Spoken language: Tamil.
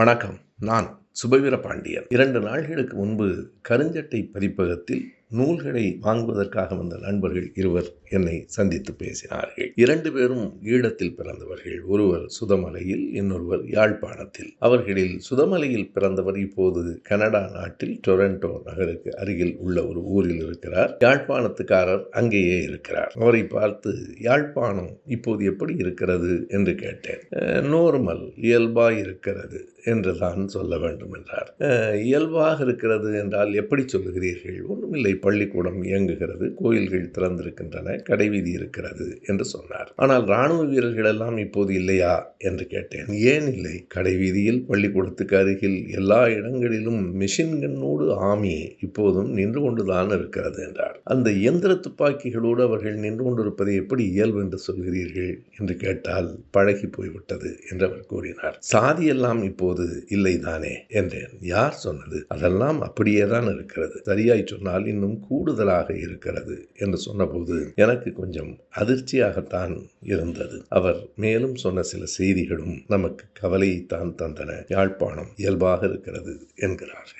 வணக்கம். நான் சுபவீர பாண்டியன். இரண்டு நாள்களுக்கு முன்பு கருஞ்சட்டை பதிப்பகத்தில் நூல்களை வாங்குவதற்காக வந்த நண்பர்கள் இருவர் என்னை சந்தித்து பேசினார்கள். இரண்டு பேரும் ஈழத்தில் பிறந்தவர்கள். ஒருவர் சுதமலையில் இன்னொருவர் யாழ்ப்பாணத்தில். அவர்களில் சுதமலையில் பிறந்தவர் இப்போது கனடா நாட்டில் டொரண்டோ நகருக்கு அருகில் உள்ள ஒரு ஊரில் இருக்கிறார். யாழ்ப்பாணத்துக்காரர் அங்கேயே இருக்கிறார். அவரை பார்த்து யாழ்ப்பாணம் இப்போது எப்படி இருக்கிறது? என்று கேட்டேன். நோர்மல் இயல்பாய் இருக்கிறது என்று தான் சொல்ல வேண்டும் என்றார் இயல்பாக இருக்கிறது என்றால் எப்படி சொல்லுகிறீர்கள்? ஒன்றுமில்லை பள்ளிக்கூடம் இயங்குகிறது கோயில்கள் திறந்திருக்கின்றன கடைவீதி இருக்கிறது என்று சொன்னார். ஆனால் ராணுவ வீரர்கள் எல்லாம் இப்போது இல்லையா? என்று கேட்டேன். ஏன் இல்லை. கடைவீதியில் பள்ளிக்கூடத்துக்கு அருகில் எல்லா இடங்களிலும் மிஷின் கண்ணோடு ஆமி இப்போதும் நின்று கொண்டுதான் இருக்கிறது என்றார். அந்த இயந்திர துப்பாக்கிகளோடு அவர்கள் நின்று கொண்டிருப்பதை எப்படி இயல்பு என்று சொல்கிறீர்கள்? என்று கேட்டால் பழகி போய்விட்டது என்று அவர் கூறினார். சாதி எல்லாம் இப்போது இல்லைதானே? என்றேன். யார் சொன்னது? அதெல்லாம் அப்படியே தான் இருக்கிறது. சரியாய் சொன்னால் இன்னும் இன்னும் கூடுதலாக இருக்கிறது என்று சொன்னபோது எனக்கு கொஞ்சம் அதிர்ச்சியாகத்தான் இருந்தது. அவர் மேலும் சொன்ன சில செய்திகளும் நமக்கு கவலையைத்தான் தந்தன. யாழ்ப்பாணம் இயல்பாக இருக்கிறது என்கிறார்கள்.